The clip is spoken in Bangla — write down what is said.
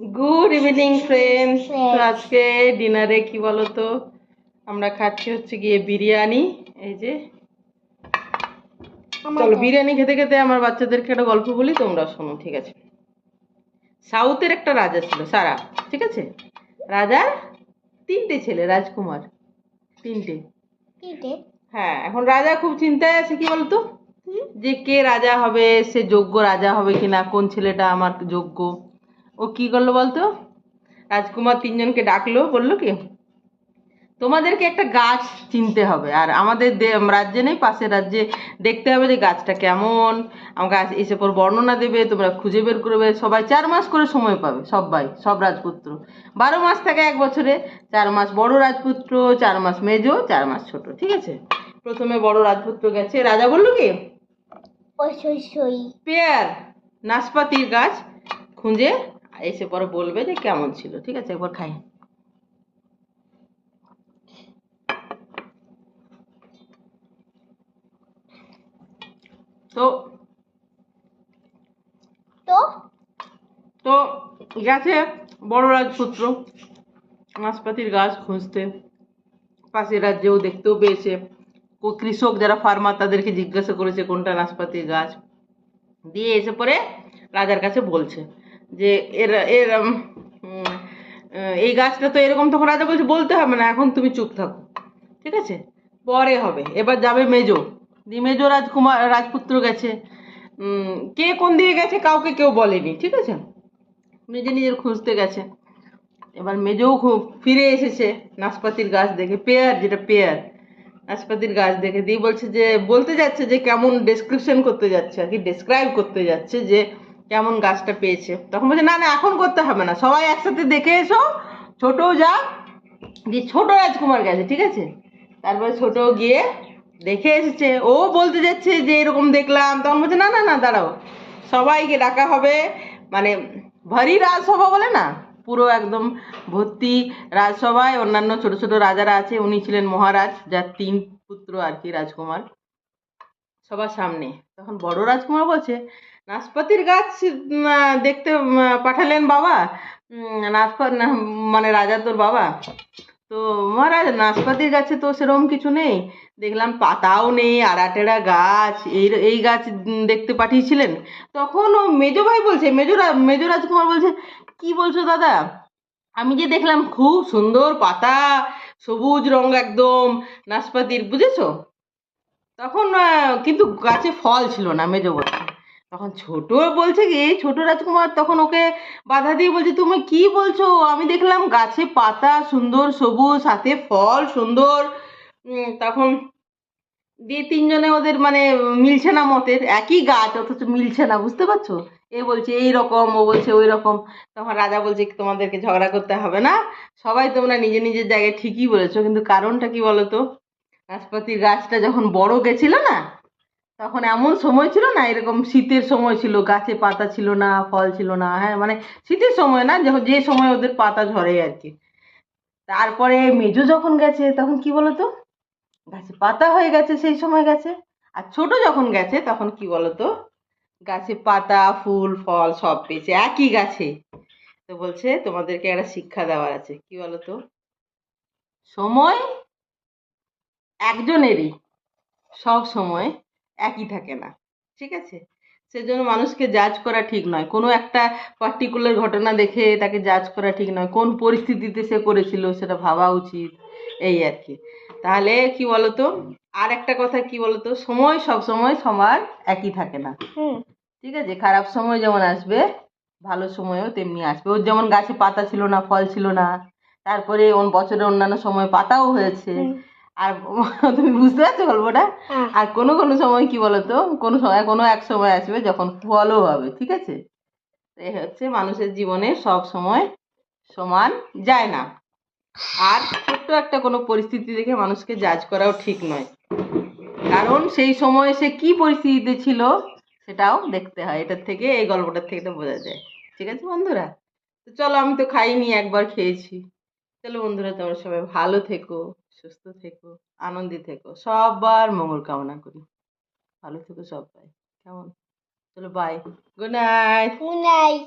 গুড ইভিনিং ফ্রেন্ডস তো আজকে ডিনারে কি বলতো? আমরা খাচ্ছি হচ্ছে গিয়ে বিরিয়ানি। এই যে। চলো বিরিয়ানি খেতে খেতে আমার বাচ্চাদেরকে একটা গল্প বলি তোমরা শোনো ঠিক আছে? সাউথের একটা রাজা ছিল সারা ঠিক আছে? রাজার তিনটে ছেলে রাজকুমার। তিনটে। তিনটে? হ্যাঁ এখন রাজা খুব চিন্তায় আছে কি বলতো? যে কে রাজা হবে সে যোগ্য রাজা হবে কিনা কোন ছেলেটা আমার যোগ্য? ও কি করল বলতো? রাজকুমার তিনজনকে ডাকলো বলল কি তোমাদেরকে একটা গাছ চিনতে হবে। আর আমাদের রাজ্যে নেই পাশের রাজ্যে দেখতে হবে যে গাছটা কেমন। আস- এসে পর বর্ণনা দেবে তোমরা খুঁজে বের করবে সবাই চার মাস করে সময় পাবে সবাই সব রাজপুত্র। বারো মাস থাকে এক বছরে চার মাস বড় রাজপুত্র চার মাস মেজো চার মাস ছোট ঠিক আছে? প্রথমে বড় রাজপুত্র গেছে রাজা বলল কি পেয়ার নাশপাতির গাছ খুঁজে এসে পরে বলবে যে কেমন ছিল ঠিক আছে? একবার খাই। তো তো? তো গেছে বড় রাজপুত্র নাশপাতির গাছ খুঁজতে। পাশের রাজ্যেও দেখতেও পেয়েছে। কৃষক যারা ফার্মার তাদেরকে জিজ্ঞাসা করেছে কোনটা নাশপাতির গাছ। দিয়ে এসে পরে রাজার কাছে বলছে। যে এর এর এই গাছটা তো এরকম তখন রাজা বলছে, বলতে হবে না, এখন তুমি চুপ থাকো, ঠিক আছে? পরে হবে, এবার যাবে মেজো, দি মেজো রাজকুমার রাজপুত্র গেছে কে কোন দিকে গেছে কাউকে কেউ বলেনি, ঠিক আছে? নিজে নিজের খুঁজতে গেছে, এবার মেজও খুব ফিরে এসেছে, নাশপাতির গাছ দেখে, পেয়ার, যেটা পেয়ার, নাশপাতির গাছ দেখে দিয়ে বলছে যে, বলতে যাচ্ছে যে, কেমন ডেসক্রিপশন করতে যাচ্ছে, আর কি ডেসক্রাইব করতে যাচ্ছে যে কেমন গাছটা পেয়েছে। তখন বলছে, না না, এখন করতে হবে না। সবাই একসাথে দেখে এসো। ছোটও যা দিয়ে ছোট রাজকুমার গেছে, ঠিক আছে? তারপরে ছোট গিয়ে দেখে এসেছে। ও বলতে যাচ্ছে যে, এরকম দেখলাম। তখন বলছে, না না না, দাঁড়াও। সবাইকে ডাকা হবে। মানে ভারী রাজসভা বলে না? পুরো একদম ভর্তি রাজসভায় অন্যান্য ছোট ছোট রাজারা আছে। উনি ছিলেন মহারাজ, যার তিন পুত্র আর কি, রাজকুমার। সবার সামনে। তখন বড় রাজকুমার বলছে নাশপাতির গাছ দেখতে পাঠালেন বাবা। মানে রাজা তোর বাবা। তো মহারাজ, নাশপাতির গাছে তো সেরকম কিছু নেই। দেখলাম পাতাও নেই আড়াটেরা গাছ, এই এই গাছ দেখতে পাঠিয়েছিলেন। তখন ও মেজো ভাই বলছে, মেজো রা- মেজো রাজকুমার বলছে, কি বলছো দাদা? আমি যে দেখলাম খুব সুন্দর পাতা, সবুজ রঙ একদম, নাশপাতির, বুঝেছ? তখন কিন্তু গাছে ফল ছিল না মেজো বলছে। তখন ছোট বলছে কি, ছোট রাজকুমার তখন ওকে বাধা দিয়ে বলছে তুমি কি বলছো? আমি দেখলাম গাছে পাতা সুন্দর, সবুজ সাথে ফল সুন্দর। তখন দিয়ে তিনজনে ওদের মানে মিলছে না মতের, একই গাছ, অথচ মিলছে না, বুঝতে পারছ? এ বলছে এই রকম ও বলছে ওই রকম তখন রাজা বলছে, তোমাদেরকে ঝগড়া করতে হবে না। সবাই তোমরা নিজে নিজের জায়গায় ঠিকই বলেছ, কিন্তু কারণটা কি বলো তো? নাশপাতির গাছটা যখন বড় গেছিল না তখন এমন সময় ছিল না, এরকম শীতের সময় ছিল, গাছে পাতা ছিল না, ফল ছিল না হ্যাঁ মানে শীতের সময় না, যখন যে সময় ওদের পাতা ঝরে আর কি। তারপরে মেজো যখন গেছে, তখন কি বলতো? গাছে পাতা হয়ে গেছে সেই সময় গেছে। আর ছোট যখন গেছে, তখন কি বলতো? গাছে পাতা, ফুল, ফল সব পেয়েছে, একই গাছে। তো বলছে, তোমাদেরকে একটা শিক্ষা দেওয়ার আছে। কি বলতো? সময় একজনেরই, সব সময় একই থাকে না ঠিক আছে? সেজন্য মানুষকে জাজ করা ঠিক নয়। কোনো একটা পার্টিকুলার ঘটনা দেখে তাকে জাজ করা ঠিক নয়। কোন পরিস্থিতিতে সে করেছিল সেটা ভাবা উচিত এই আর কি। তাহলে কি বলতো? আর একটা কথা কি বলতো? সময় সব সময় সবার একই থাকে না। ঠিক আছে? খারাপ সময় যেমন আসবে ভালো সময়ও তেমনি আসবে। ওর যেমন গাছে পাতা ছিল না ফল ছিল না তারপরে ওর বছরের অন্যান্য সময় পাতাও হয়েছে। আর তুমি বুঝতে পারছ গল্পটা? হ্যাঁ। আর কোনো কোনো সময় কি বলতো কোনো সময় কোনো এক সময় আসবে যখন ফলও হবে ঠিক আছে? এই হচ্ছে মানুষের জীবনে সব সময় সমান যায় না। আর ছোট্ট একটা কোনো পরিস্থিতি দেখে মানুষকে জাজ করাও ঠিক নয়। কারণ সেই সময় সে কি পরিস্থিতিতে ছিল সেটাও দেখতে হয়। এটার থেকে এই গল্পটার থেকে এটা বোঝা যায়। ঠিক আছে বন্ধুরা? তো চলো আমি তো খাইনি একবার খেয়েছি। চলো বন্ধুরা তোমরা সবাই ভালো থেকো। সুস্থ থেকো, আনন্দে থেকো, সবার মঙ্গল কামনা করি। ভালো থেকো সবাই, কেমন? চলো bye good night good night